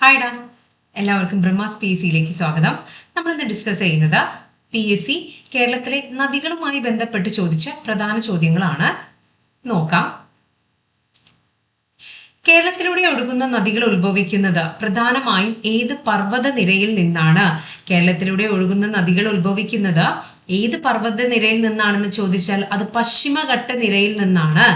ഹായ്ഡാ എല്ലാവർക്കും Brahma's P S സിയിലേക്ക് സ്വാഗതം. നമ്മൾ ഇന്ന് ഡിസ്കസ് ചെയ്യുന്നത് പി എസ് സി കേരളത്തിലെ നദികളുമായി ബന്ധപ്പെട്ട് ചോദിച്ച പ്രധാന ചോദ്യങ്ങളാണ്. നോക്കാം. കേരളത്തിലൂടെ ഒഴുകുന്ന നദികൾ ഉത്ഭവിക്കുന്നത് പ്രധാനമായും ഏത് പർവത നിരയിൽ നിന്നാണ്? കേരളത്തിലൂടെ ഒഴുകുന്ന നദികൾ ഉത്ഭവിക്കുന്നത് ഏത് പർവത നിരയിൽ നിന്നാണെന്ന് ചോദിച്ചാൽ അത് പശ്ചിമഘട്ട നിരയിൽ നിന്നാണ്.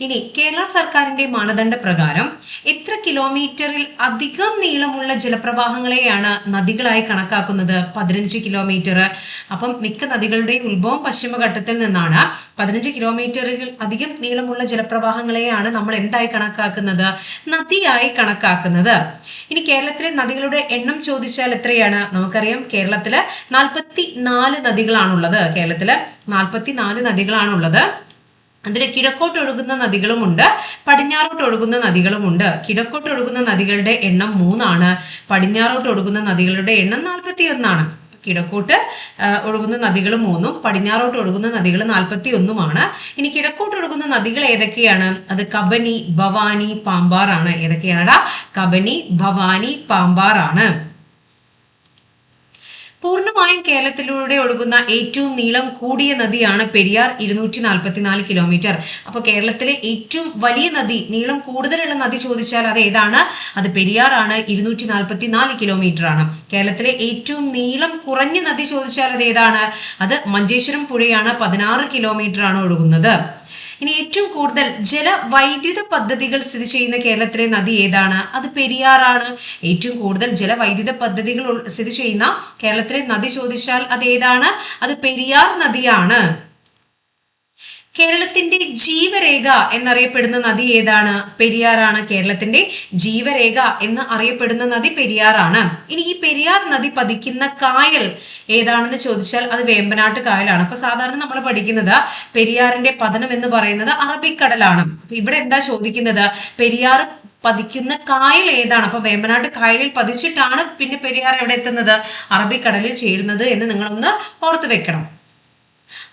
ഇനി കേരള സർക്കാരിന്റെ മാനദണ്ഡ പ്രകാരം എത്ര കിലോമീറ്ററിൽ അധികം നീളമുള്ള ജലപ്രവാഹങ്ങളെയാണ് നദികളായി കണക്കാക്കുന്നത്? പതിനഞ്ച് കിലോമീറ്റർ അപ്പം മിക്ക നദികളുടെയും ഉത്ഭവം പശ്ചിമഘട്ടത്തിൽ നിന്നാണ്. പതിനഞ്ച് കിലോമീറ്ററിൽ അധികം നീളമുള്ള ജലപ്രവാഹങ്ങളെയാണ് നമ്മൾ എന്തായി കണക്കാക്കുന്നത്? നദിയായി കണക്കാക്കുന്നത്. ഇനി കേരളത്തിലെ നദികളുടെ എണ്ണം ചോദിച്ചാൽ എത്രയാണ്? നമുക്കറിയാം കേരളത്തിൽ നാൽപ്പത്തി നാല് നദികളാണുള്ളത്. കേരളത്തിൽ നാൽപ്പത്തി നാല് നദികളാണുള്ളത്. അതിൽ കിഴക്കോട്ട് ഒഴുകുന്ന നദികളുമുണ്ട് പടിഞ്ഞാറോട്ട് ഒഴുകുന്ന നദികളുമുണ്ട്. കിഴക്കോട്ട് ഒഴുകുന്ന നദികളുടെ എണ്ണം മൂന്നാണ്. പടിഞ്ഞാറോട്ട് ഒഴുകുന്ന നദികളുടെ എണ്ണം നാൽപ്പത്തി ഒന്നാണ് കിഴക്കോട്ട് ഒഴുകുന്ന നദികൾ മൂന്നും പടിഞ്ഞാറോട്ട് ഒഴുകുന്ന നദികൾ നാൽപ്പത്തി ഒന്നുമാണ് ഇനി കിഴക്കോട്ട് ഒഴുകുന്ന നദികൾ ഏതൊക്കെയാണ്? അത് കബനി ഭവാനി പാമ്പാറാണ്. ഏതൊക്കെയാണ് കബനി ഭവാനി പാമ്പാറാണ്. പൂർണമായും കേരളത്തിലൂടെ ഒഴുകുന്ന ഏറ്റവും നീളം കൂടിയ നദിയാണ് പെരിയാർ ഇരുന്നൂറ്റി നാൽപ്പത്തിനാല് കിലോമീറ്റർ. അപ്പോൾ കേരളത്തിലെ ഏറ്റവും വലിയ നദി നീളം കൂടുതലുള്ള നദി ചോദിച്ചാൽ അത് ഏതാണ്? അത് പെരിയാറാണ് ഇരുന്നൂറ്റി നാൽപ്പത്തി നാല് കിലോമീറ്റർ ആണ് കേരളത്തിലെ ഏറ്റവും നീളം കുറഞ്ഞ നദി ചോദിച്ചാൽ അത് ഏതാണ്? അത് മഞ്ചേശ്വരം പുഴയാണ് പതിനാറ് കിലോമീറ്റർ ആണ് ഒഴുകുന്നത്. ഇനി ഏറ്റവും കൂടുതൽ ജലവൈദ്യുത പദ്ധതികൾ സ്ഥിതി ചെയ്യുന്ന കേരളത്തിലെ നദി ഏതാണ്? അത് പെരിയാറാണ്. ഏറ്റവും കൂടുതൽ ജലവൈദ്യുത പദ്ധതികൾ സ്ഥിതി ചെയ്യുന്ന കേരളത്തിലെ നദി ചോദിച്ചാൽ അത് ഏതാണ്? അത് പെരിയാർ നദിയാണ്. കേരളത്തിന്റെ ജീവരേഖ എന്നറിയപ്പെടുന്ന നദി ഏതാണ്? പെരിയാറാണ് കേരളത്തിന്റെ ജീവരേഖ എന്ന് അറിയപ്പെടുന്ന നദി പെരിയാറാണ്. ഇനി ഈ പെരിയാർ നദി പതിക്കുന്ന കായൽ ഏതാണെന്ന് ചോദിച്ചാൽ അത് വേമ്പനാട്ട് കായലാണ്. അപ്പൊ സാധാരണ നമ്മൾ പഠിക്കുന്നത് പെരിയാറിന്റെ പതനം എന്ന് പറയുന്നത് അറബിക്കടലാണ്. ഇവിടെ എന്താ ചോദിക്കുന്നത്? പെരിയാർ പതിക്കുന്ന കായൽ ഏതാണ്? അപ്പൊ വേമ്പനാട്ട് കായലിൽ പതിച്ചിട്ടാണ് പിന്നെ പെരിയാർ എവിടെ എത്തുന്നത്? അറബിക്കടലിൽ ചേരുന്നത് എന്ന് നിങ്ങളൊന്ന് ഓർത്തു വെക്കണം.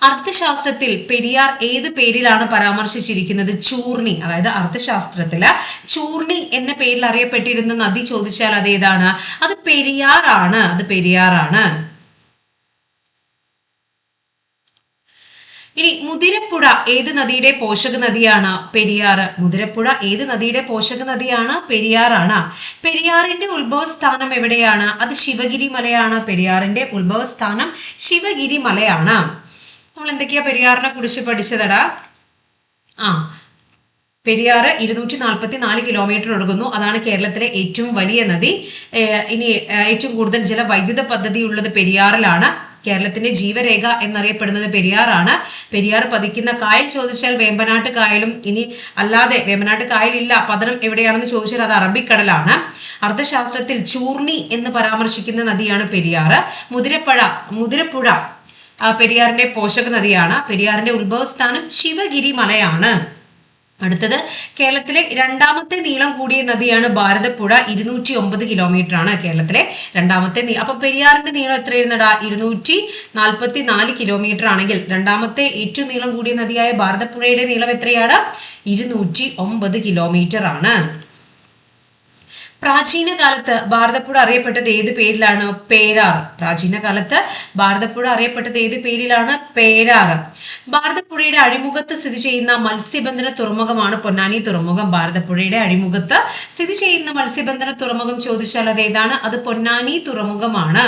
അർത്ഥശാസ്ത്രത്തിൽ പെരിയാർ ഏത് പേരിലാണ് പരാമർശിച്ചിരിക്കുന്നത്? ചൂർണി അതായത് അർത്ഥശാസ്ത്രത്തിൽ ചൂർണി എന്ന പേരിൽ അറിയപ്പെട്ടിരുന്ന നദി ചോദിച്ചാൽ അത് ഏതാണ് അത് പെരിയാറാണ് അത് പെരിയാറാണ്. ഇനി മുതിരപ്പുഴ ഏത് നദിയുടെ പോഷക നദിയാണ്? പെരിയാറ് മുതിരപ്പുഴ ഏത് നദിയുടെ പോഷക നദിയാണ്? പെരിയാറാണ്. പെരിയാറിന്റെ ഉത്ഭവസ്ഥാനം എവിടെയാണ്? അത് ശിവഗിരി മലയാണ് പെരിയാറിന്റെ ഉത്ഭവസ്ഥാനം ശിവഗിരി മലയാണ് നമ്മൾ എന്തൊക്കെയാ പെരിയാറിനെ കുറിച്ച് പഠിച്ചതടാ? ആ പെരിയാർ ഇരുന്നൂറ്റി നാൽപ്പത്തി നാല് കിലോമീറ്റർ ഒഴുകുന്നു. അതാണ് കേരളത്തിലെ ഏറ്റവും വലിയ നദി. ഇനി ഏറ്റവും കൂടുതൽ ജല ജലവൈദ്യുത പദ്ധതി ഉള്ളത് പെരിയാറിലാണ്. കേരളത്തിന്റെ ജീവരേഖ എന്നറിയപ്പെടുന്നത് പെരിയാറാണ്. പെരിയാർ പതിക്കുന്ന കായൽ ചോദിച്ചാൽ വേമ്പനാട്ട് കായലും ഇനി അല്ലാതെ വേമ്പനാട്ട് കായലില്ല. പതനം എവിടെയാണെന്ന് ചോദിച്ചാൽ അത് അറബിക്കടലാണ്. അർത്ഥശാസ്ത്രത്തിൽ ചൂർണി എന്ന് പരാമർശിക്കുന്ന നദിയാണ് പെരിയാർ മുതിരപ്പുഴ മുതിരപ്പുഴ പെരിയാറിന്റെ പോഷക നദിയാണ്. പെരിയാറിന്റെ ഉത്ഭവസ്ഥാനം ശിവഗിരി മലയാണ് അടുത്തത് കേരളത്തിലെ രണ്ടാമത്തെ നീളം കൂടിയ നദിയാണ് ഭാരതപ്പുഴ. ഇരുന്നൂറ്റി ഒമ്പത് കിലോമീറ്റർ ആണ് കേരളത്തിലെ രണ്ടാമത്തെ നീ അപ്പൊ പെരിയാറിന്റെ നീളം എത്രയായിരുന്നടാ? ഇരുന്നൂറ്റി നാൽപ്പത്തി നാല് കിലോമീറ്റർ ആണെങ്കിൽ രണ്ടാമത്തെ ഏറ്റവും നീളം കൂടിയ നദിയായ ഭാരതപ്പുഴയുടെ നീളം എത്രയാണ്? ഇരുന്നൂറ്റി ഒമ്പത് കിലോമീറ്റർ ആണ് പ്രാചീന കാലത്ത് ഭാരതപ്പുഴ അറിയപ്പെട്ടത് ഏത് പേരിലാണ്? പേരാർ പ്രാചീന കാലത്ത് ഭാരതപ്പുഴ അറിയപ്പെട്ടത് ഏത് പേരിലാണ്? പേരാറ്. ഭാരതപ്പുഴയുടെ അഴിമുഖത്ത് സ്ഥിതി ചെയ്യുന്ന മത്സ്യബന്ധന തുറമുഖമാണ് പൊന്നാനി തുറമുഖം. ഭാരതപ്പുഴയുടെ അഴിമുഖത്ത് സ്ഥിതി ചെയ്യുന്ന മത്സ്യബന്ധന തുറമുഖം ചോദിച്ചാൽ അത് ഏതാണ്? അത് പൊന്നാനി തുറമുഖമാണ്.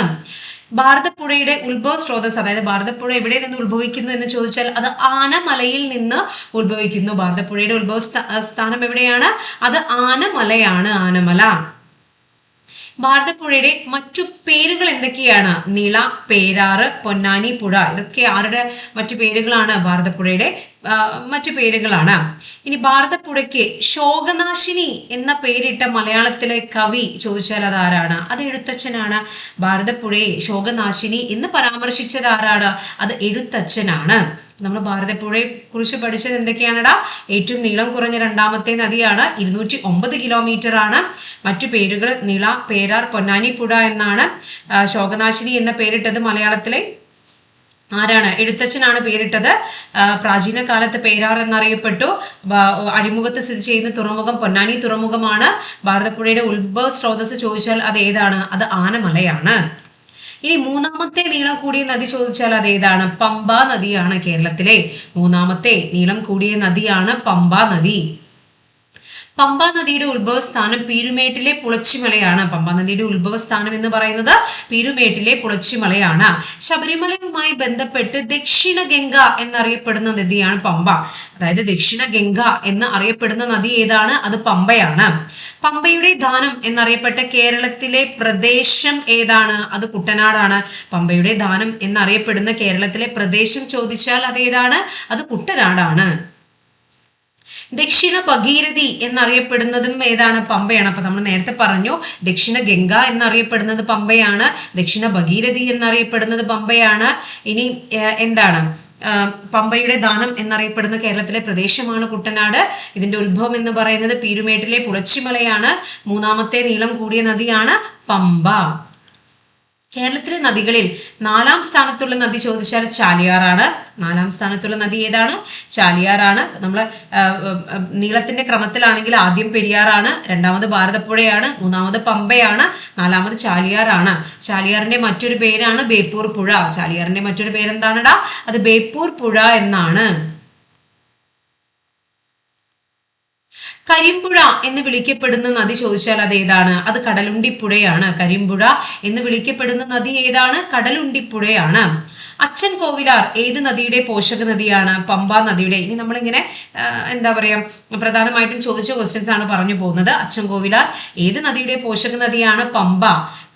ഭാരതപ്പുഴയുടെ ഉത്ഭവ സ്രോതസ് അതായത് ഭാരതപ്പുഴ എവിടെ നിന്ന് ഉത്ഭവിക്കുന്നു എന്ന് ചോദിച്ചാൽ അത് ആനമലയിൽ നിന്ന് ഉത്ഭവിക്കുന്നു. ഭാരതപ്പുഴയുടെ ഉത്ഭവ സ്ഥാനം എവിടെയാണ്? അത് ആനമലയാണ് ആനമല. ഭാരതപ്പുഴയുടെ മറ്റു പേരുകൾ എന്തൊക്കെയാണ്? നിള പേരാറ് പൊന്നാനി പുഴ. ഇതൊക്കെ ആരുടെ മറ്റു പേരുകളാണ്? ഭാരതപ്പുഴയുടെ മറ്റു പേരുകളാണ്. ഇനി ഭാരതപ്പുഴയ്ക്ക് ശോകനാശിനി എന്ന പേരിട്ട മലയാളത്തിലെ കവി ചോദിച്ചാൽ ആരാണ് അത് എഴുത്തച്ഛനാണ്. ഭാരതപ്പുഴയെ ശോകനാശിനി എന്ന് പരാമർശിച്ചത് ആരാണ്? അത് എഴുത്തച്ഛനാണ്. നമ്മൾ ഭാരതപ്പുഴയെ കുറിച്ച് പഠിച്ചത് എന്തൊക്കെയാണെടാ? ഏറ്റവും നീളം കുറഞ്ഞ രണ്ടാമത്തെ നദിയാണ്. ഇരുന്നൂറ്റി ഒമ്പത് കിലോമീറ്റർ ആണ് മറ്റു പേരുകൾ നീള പേരാർ പൊന്നാനി പുഴ എന്നാണ് ശോകനാശിനി എന്ന പേരിട്ടത് മലയാളത്തിലെ ആരാണ്? എഴുത്തച്ഛനാണ് പേരിട്ടത്. പ്രാചീന കാലത്ത് പേരാർ എന്നറിയപ്പെട്ടു. അഴിമുഖത്ത് സ്ഥിതി ചെയ്യുന്ന തുറമുഖം പൊന്നാനി തുറമുഖമാണ്. ഭാരതപ്പുഴയുടെ ഉത്ഭവ സ്രോതസ് ചോദിച്ചാൽ അത് ഏതാണ്? അത് ആനമലയാണ്. ഇനി മൂന്നാമത്തെ നീളം കൂടിയ നദി ചോദിച്ചാൽ അത് ഏതാണ്? പമ്പ നദിയാണ് കേരളത്തിലെ മൂന്നാമത്തെ നീളം കൂടിയ നദിയാണ് പമ്പ നദി. പമ്പ നദിയുടെ ഉത്ഭവസ്ഥാനം പീരുമേട്ടിലെ പുളച്ചിമലയാണ്. പമ്പാ നദിയുടെ ഉത്ഭവസ്ഥാനം എന്ന് പറയുന്നത് പീരുമേട്ടിലെ പുളച്ചിമലയാണ്. ശബരിമലയുമായി ബന്ധപ്പെട്ട് ദക്ഷിണ ഗംഗ എന്നറിയപ്പെടുന്ന നദിയാണ് പമ്പ. അതായത് ദക്ഷിണ ഗംഗ എന്ന് അറിയപ്പെടുന്ന നദി ഏതാണ്? അത് പമ്പയാണ്. പമ്പയുടെ ദാനം എന്നറിയപ്പെട്ട കേരളത്തിലെ പ്രദേശം ഏതാണ്? അത് കുട്ടനാടാണ്. പമ്പയുടെ ദാനം എന്നറിയപ്പെടുന്ന കേരളത്തിലെ പ്രദേശം ചോദിച്ചാൽ അത് ഏതാണ് അത് കുട്ടനാടാണ്. ദക്ഷിണ ഭഗീരഥി എന്നറിയപ്പെടുന്നതും ഏതാണ്? പമ്പയാണ്. അപ്പൊ നമ്മൾ നേരത്തെ പറഞ്ഞു ദക്ഷിണ ഗംഗ എന്നറിയപ്പെടുന്നത് പമ്പയാണ് ദക്ഷിണ ഭഗീരഥി എന്നറിയപ്പെടുന്നത് പമ്പയാണ്. ഇനി എന്താണ്? പമ്പയുടെ ദാനം എന്നറിയപ്പെടുന്ന കേരളത്തിലെ പ്രദേശമാണ് കുട്ടനാട്. ഇതിന്റെ ഉത്ഭവം എന്ന് പറയുന്നത് പീരുമേട്ടിലെ പുളച്ചിമലയാണ്. മൂന്നാമത്തെ നീളം കൂടിയ നദിയാണ് പമ്പ. കേരളത്തിലെ നദികളിൽ നാലാം സ്ഥാനത്തുള്ള നദി ചോദിച്ചാൽ ചാലിയാറാണ്. നാലാം സ്ഥാനത്തുള്ള നദി ഏതാണ്? ചാലിയാറാണ്. നമ്മൾ നീളത്തിന്റെ ക്രമത്തിലാണെങ്കിൽ ആദ്യം പെരിയാറാണ് രണ്ടാമത് ഭാരതപ്പുഴയാണ് മൂന്നാമത് പമ്പയാണ് നാലാമത് ചാലിയാറാണ്. ചാലിയാറിന്റെ മറ്റൊരു പേരാണ് ബേപ്പൂർ പുഴ. ചാലിയാറിന്റെ മറ്റൊരു പേരെന്താണടാ? അത് ബേപ്പൂർ പുഴ എന്നാണ്. കരിമ്പുഴ എന്ന് വിളിക്കപ്പെടുന്ന നദി ചോദിച്ചാൽ അത് ഏതാണ് അത് കടലുണ്ടിപ്പുഴയാണ്. കരിമ്പുഴ എന്ന് വിളിക്കപ്പെടുന്ന നദി ഏതാണ്? കടലുണ്ടിപ്പുഴയാണ്. അച്ഛൻ കോവിലാർ ഏത് നദിയുടെ പോഷക നദിയാണ്? പമ്പ നദിയുടെ. ഇനി നമ്മളിങ്ങനെ എന്താ പറയാ പ്രധാനമായിട്ടും ചോദിച്ച ക്വസ്റ്റ്യൻസ് ആണ് പറഞ്ഞു പോകുന്നത്. അച്ഛൻ കോവിലാർ ഏത് നദിയുടെ പോഷക നദിയാണ്? പമ്പ.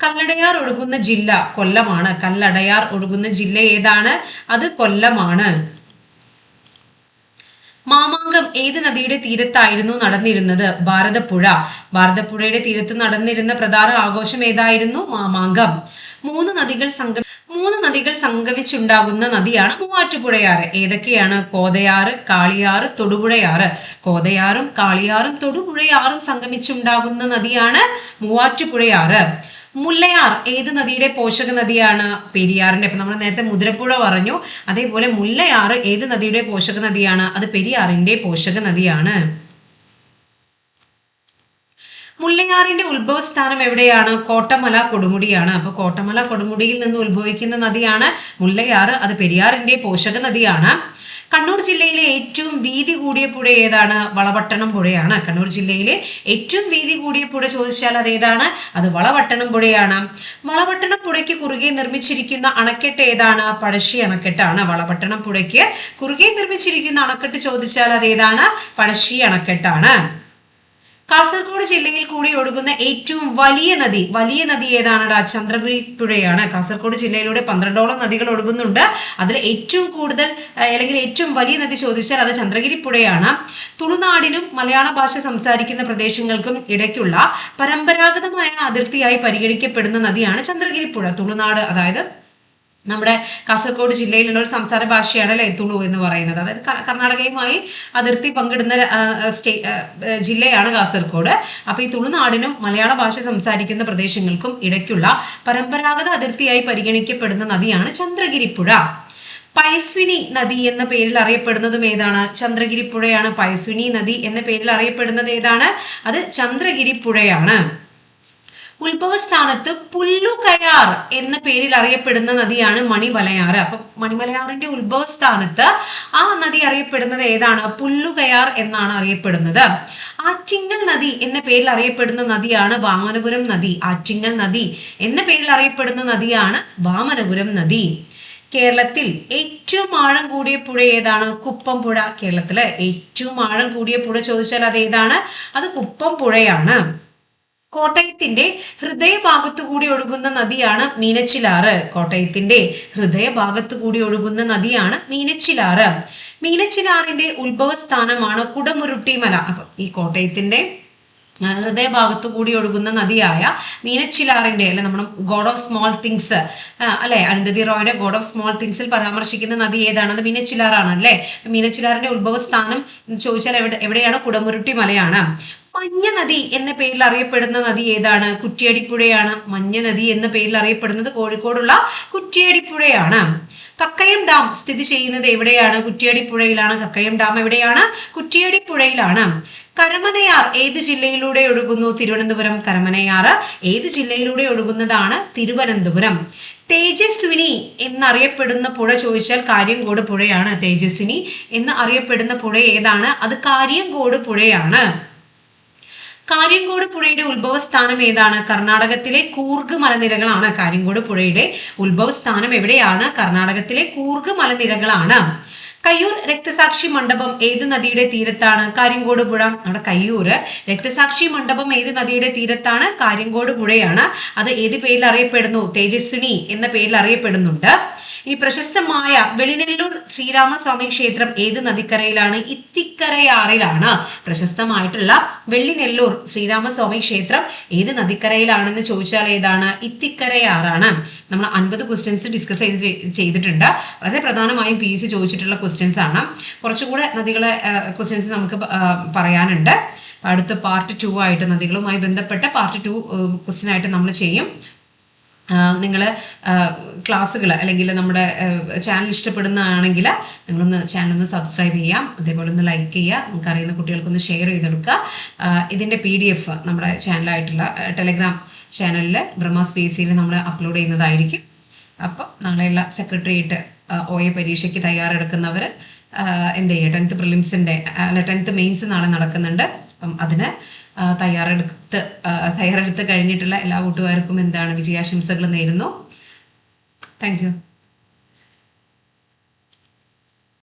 കല്ലടയാർ ഒഴുകുന്ന ജില്ല കൊല്ലമാണ്. കല്ലടയാർ ഒഴുകുന്ന ജില്ല ഏതാണ്? അത് കൊല്ലമാണ്. മാമാങ്കം ഏത് നദിയുടെ തീരത്തായിരുന്നു നടന്നിരുന്നത്? ഭാരതപ്പുഴ. ഭാരതപ്പുഴയുടെ തീരത്ത് നടന്നിരുന്ന പ്രധാന ആഘോഷം ഏതായിരുന്നു? മാമാങ്കം. മൂന്ന് നദികൾ സംഗമ മൂന്ന് നദികൾ സംഗമിച്ചുണ്ടാകുന്ന നദിയാണ് മൂവാറ്റുപുഴയാറ്. ഏതൊക്കെയാണ്? കോതയാറ് കാളിയാറ് തൊടുപുഴയാറ്. കോതയാറും കാളിയാറും തൊടുപുഴയാറും സംഗമിച്ചുണ്ടാകുന്ന നദിയാണ് മൂവാറ്റുപുഴയാറ്. മുല്ലയാർ ഏത് നദിയുടെ പോഷക നദിയാണ്? പെരിയാറിന്റെ. ഇപ്പൊ നമ്മൾ നേരത്തെ മുതിരപ്പുഴ പറഞ്ഞു. അതേപോലെ മുല്ലയാർ ഏത് നദിയുടെ പോഷക നദിയാണ്? അത് പെരിയാറിന്റെ പോഷക നദിയാണ്. മുല്ലയാറിന്റെ ഉത്ഭവസ്ഥാനം എവിടെയാണ്? കോട്ടമല കൊടുമുടിയാണ്. അപ്പോൾ കോട്ടമല കൊടുമുടിയിൽ നിന്ന് ഉത്ഭവിക്കുന്ന നദിയാണ് മുല്ലയാർ. അത് പെരിയാറിന്റെ പോഷക നദിയാണ്. കണ്ണൂർ ജില്ലയിലെ ഏറ്റവും വീതി കൂടിയ പുഴ ഏതാണ്? വളവട്ടണം പുഴയാണ്. കണ്ണൂർ ജില്ലയിലെ ഏറ്റവും വീതി കൂടിയ പുഴ ചോദിച്ചാൽ അത് ഏതാണ് അത് വളവട്ടണം പുഴയാണ്. വളവട്ടണം പുഴയ്ക്ക് കുറുകെ നിർമ്മിച്ചിരിക്കുന്ന അണക്കെട്ട് ഏതാണ്? പഴശ്ശി അണക്കെട്ടാണ്. വളവട്ടണം പുഴയ്ക്ക് കുറുകെ നിർമ്മിച്ചിരിക്കുന്ന അണക്കെട്ട് ചോദിച്ചാൽ അത് ഏതാണ് പഴശ്ശി അണക്കെട്ടാണ്. കാസർഗോഡ് ജില്ലയിൽ കൂടി ഒഴുകുന്ന ഏറ്റവും വലിയ നദി വലിയ നദി ഏതാണടാ ചന്ദ്രഗിരി പുഴയാണ്. കാസർഗോഡ് ജില്ലയിലൂടെ പന്ത്രണ്ടോളം നദികൾ ഒഴുകുന്നുണ്ട്. അതിൽ ഏറ്റവും കൂടുതൽ അല്ലെങ്കിൽ ഏറ്റവും വലിയ നദി ചോദിച്ചാൽ അത് ചന്ദ്രഗിരി പുഴയാണ്. തുളുനാടിനും മലയാള ഭാഷ സംസാരിക്കുന്ന പ്രദേശങ്ങൾക്കും ഇടയ്ക്കുള്ള പരമ്പരാഗതമായ അതിർത്തിയായി പരിഗണിക്കപ്പെടുന്ന നദിയാണ് ചന്ദ്രഗിരി പുഴ. തുളുനാട് അതായത് നമ്മുടെ കാസർഗോഡ് ജില്ലയിലുള്ള ഒരു സംസാര ഭാഷയാണ് അല്ലേ തുളു എന്ന് പറയുന്നത്. അതായത് കർണാടകയുമായി അതിർത്തി പങ്കിടുന്ന സ്റ്റേ ജില്ലയാണ് കാസർഗോഡ്. അപ്പോൾ ഈ തുളുനാടിനും മലയാള ഭാഷ സംസാരിക്കുന്ന പ്രദേശങ്ങൾക്കും ഇടയ്ക്കുള്ള പരമ്പരാഗത അതിർത്തിയായി പരിഗണിക്കപ്പെടുന്ന നദിയാണ് ചന്ദ്രഗിരിപ്പുഴ. പൈസ്വിനി നദി എന്ന പേരിൽ അറിയപ്പെടുന്നതും ഏതാണ്? ചന്ദ്രഗിരിപ്പുഴയാണ്. പൈസ്വിനി നദി എന്ന പേരിൽ അറിയപ്പെടുന്നത് ഏതാണ്? അത് ചന്ദ്രഗിരി പുഴയാണ് ഉത്ഭവസ്ഥാനത്ത് പുല്ലുകയാർ എന്ന പേരിൽ അറിയപ്പെടുന്ന നദിയാണ് മണിമലയാറ് അപ്പൊ മണിമലയാറിന്റെ ഉത്ഭവസ്ഥാനത്ത് ആ നദി അറിയപ്പെടുന്നത് ഏതാണ്? പുല്ലുകയാർ എന്നാണ് അറിയപ്പെടുന്നത്. ആറ്റിങ്ങൽ നദി എന്ന പേരിൽ അറിയപ്പെടുന്ന നദിയാണ് വാമനപുരം നദി. ആറ്റിങ്ങൽ നദി എന്ന പേരിൽ അറിയപ്പെടുന്ന നദിയാണ് വാമനപുരം നദി. കേരളത്തിൽ ഏറ്റവും ആഴം കൂടിയ പുഴ ഏതാണ്? കുപ്പം പുഴ. കേരളത്തിലെ ഏറ്റവും ആഴം കൂടിയ പുഴ ചോദിച്ചാൽ അത് ഏതാണ് അത് കുപ്പം പുഴയാണ്. കോട്ടയത്തിന്റെ ഹൃദയഭാഗത്തു കൂടി ഒഴുകുന്ന നദിയാണ് മീനച്ചിലാറ്. കോട്ടയത്തിന്റെ ഹൃദയഭാഗത്തു കൂടി ഒഴുകുന്ന നദിയാണ് മീനച്ചിലാറ്. മീനച്ചിലാറിന്റെ ഉത്ഭവസ്ഥാനമാണ് കുടമുരുട്ടിമല. അപ്പൊ ഈ കോട്ടയത്തിന്റെ ഹൃദയഭാഗത്തു കൂടി ഒഴുകുന്ന നദിയായ മീനച്ചിലാറിന്റെ അല്ലെ നമ്മുടെ ഗോഡ് ഓഫ് സ്മോൾ തിങ്സ് അല്ലെ അരുന്ധതി റോയുടെ ഗോഡ് ഓഫ് സ്മോൾ തിങ്സിൽ പരാമർശിക്കുന്ന നദി ഏതാണ്? അത് മീനച്ചിലാറാണ് അല്ലെ? മീനച്ചിലാറിന്റെ ഉത്ഭവസ്ഥാനം എന്ന് ചോദിച്ചാൽ എവിടെ എവിടെയാണ്? കുടമുരുട്ടി മലയാണ്. മഞ്ഞ നദി എന്ന പേരിൽ അറിയപ്പെടുന്ന നദി ഏതാണ്? കുറ്റിയടിപ്പുഴയാണ്. മഞ്ഞ നദി എന്ന പേരിൽ അറിയപ്പെടുന്നത് കോഴിക്കോടുള്ള കുറ്റിയടിപ്പുഴയാണ്. കക്കയം ഡാം സ്ഥിതി ചെയ്യുന്നത് എവിടെയാണ്? കുറ്റിയടിപ്പുഴയിലാണ്. കക്കയം ഡാം എവിടെയാണ്? കുറ്റിയാടിപ്പുഴയിലാണ്. കരമനയാർ ഏത് ജില്ലയിലൂടെ ഒഴുകുന്നു? തിരുവനന്തപുരം കരമനയാറ് ഏത് ജില്ലയിലൂടെ ഒഴുകുന്നതാണ്? തിരുവനന്തപുരം. തേജസ്വിനി എന്നറിയപ്പെടുന്ന പുഴ ചോദിച്ചാൽ കാര്യംകോട് പുഴയാണ് തേജസ്വിനി എന്ന് അറിയപ്പെടുന്ന പുഴ ഏതാണ്? അത് കാര്യംകോട് പുഴയാണ്. കാര്യംകോട് പുഴയുടെ ഉത്ഭവസ്ഥാനം ഏതാണ്? കർണാടകത്തിലെ കൂർഗ് മലനിരകളാണ്. കാര്യംകോട് പുഴയുടെ ഉത്ഭവസ്ഥാനം എവിടെയാണ്? കർണാടകത്തിലെ കൂർഗ് മലനിരകളാണ്. കയ്യൂർ രക്തസാക്ഷി മണ്ഡപം ഏത് നദിയുടെ തീരത്താണ്? കാര്യങ്കോട് പുഴ. നമ്മുടെ കയ്യൂർ രക്തസാക്ഷി മണ്ഡപം ഏത് നദിയുടെ തീരത്താണ്? കാര്യങ്കോട് പുഴയാണ്. അത് ഏത് പേരിൽ അറിയപ്പെടുന്നു? തേജസ്വിനി എന്ന പേരിൽ അറിയപ്പെടുന്നുണ്ട്. ഈ പ്രശസ്തമായ വെളിനെല്ലൂർ ശ്രീരാമസ്വാമി ക്ഷേത്രം ഏത് നദിക്കരയിലാണ്? ഇത്തിക്കരയാറിലാണ് പ്രശസ്തമായിട്ടുള്ള വെള്ളിനെല്ലൂർ ശ്രീരാമസ്വാമി ക്ഷേത്രം ഏത് നദിക്കരയിലാണെന്ന് ചോദിച്ചാൽ ഏതാണ്? ഇത്തിക്കരയാറാണ്. നമ്മൾ അൻപത് ക്വസ്റ്റ്യൻസ് ഡിസ്കസ് ചെയ്ത് ചെയ്തിട്ടുണ്ട്. വളരെ പ്രധാനമായും പി എസ് സി ചോദിച്ചിട്ടുള്ള ക്വസ്റ്റ്യൻസ് ആണ്. കുറച്ചുകൂടെ നദികളെ ക്വസ്റ്റ്യൻസ് നമുക്ക് പറയാനുണ്ട്. അടുത്ത പാർട്ട് ടു ആയിട്ട് നദികളുമായി ബന്ധപ്പെട്ട പാർട്ട് ടു ക്വസ്റ്റ്യൻ ആയിട്ട് നമ്മൾ ചെയ്യും. നിങ്ങൾ ക്ലാസ്സുകൾ അല്ലെങ്കിൽ നമ്മുടെ ചാനൽ ഇഷ്ടപ്പെടുന്നതാണെങ്കിൽ നിങ്ങളൊന്ന് ചാനൽ ഒന്ന് സബ്സ്ക്രൈബ് ചെയ്യാം. അതേപോലെ ഒന്ന് ലൈക്ക് ചെയ്യുക. നിങ്ങൾക്ക് അറിയുന്ന കുട്ടികൾക്കൊന്ന് ഷെയർ ചെയ്ത് കൊടുക്കുക ഇതിന്റെ പി ഡി എഫ് നമ്മുടെ ചാനലായിട്ടുള്ള ടെലഗ്രാം ചാനലിൽ ബ്രഹ്മ സ്പേസിൽ നമ്മൾ അപ്ലോഡ് ചെയ്യുന്നതായിരിക്കും. അപ്പോൾ നാളെയുള്ള സെക്രട്ടേറിയറ്റ് ഒ എ പരീക്ഷയ്ക്ക് തയ്യാറെടുക്കുന്നവർ എന്ത് ചെയ്യുക ടെൻത്ത് പ്രിലിംസിന്റെ അല്ല ടെൻത്ത് മെയിൻസ് നാളെ നടക്കുന്നുണ്ട്. അപ്പം അതിന് തയ്യാറെടുത്ത് തയ്യാറെടുത്ത് കഴിഞ്ഞിട്ടുള്ള എല്ലാ കൂട്ടുകാർക്കും എന്താണ് വിജയാശംസകൾ നേരുന്നു. താങ്ക്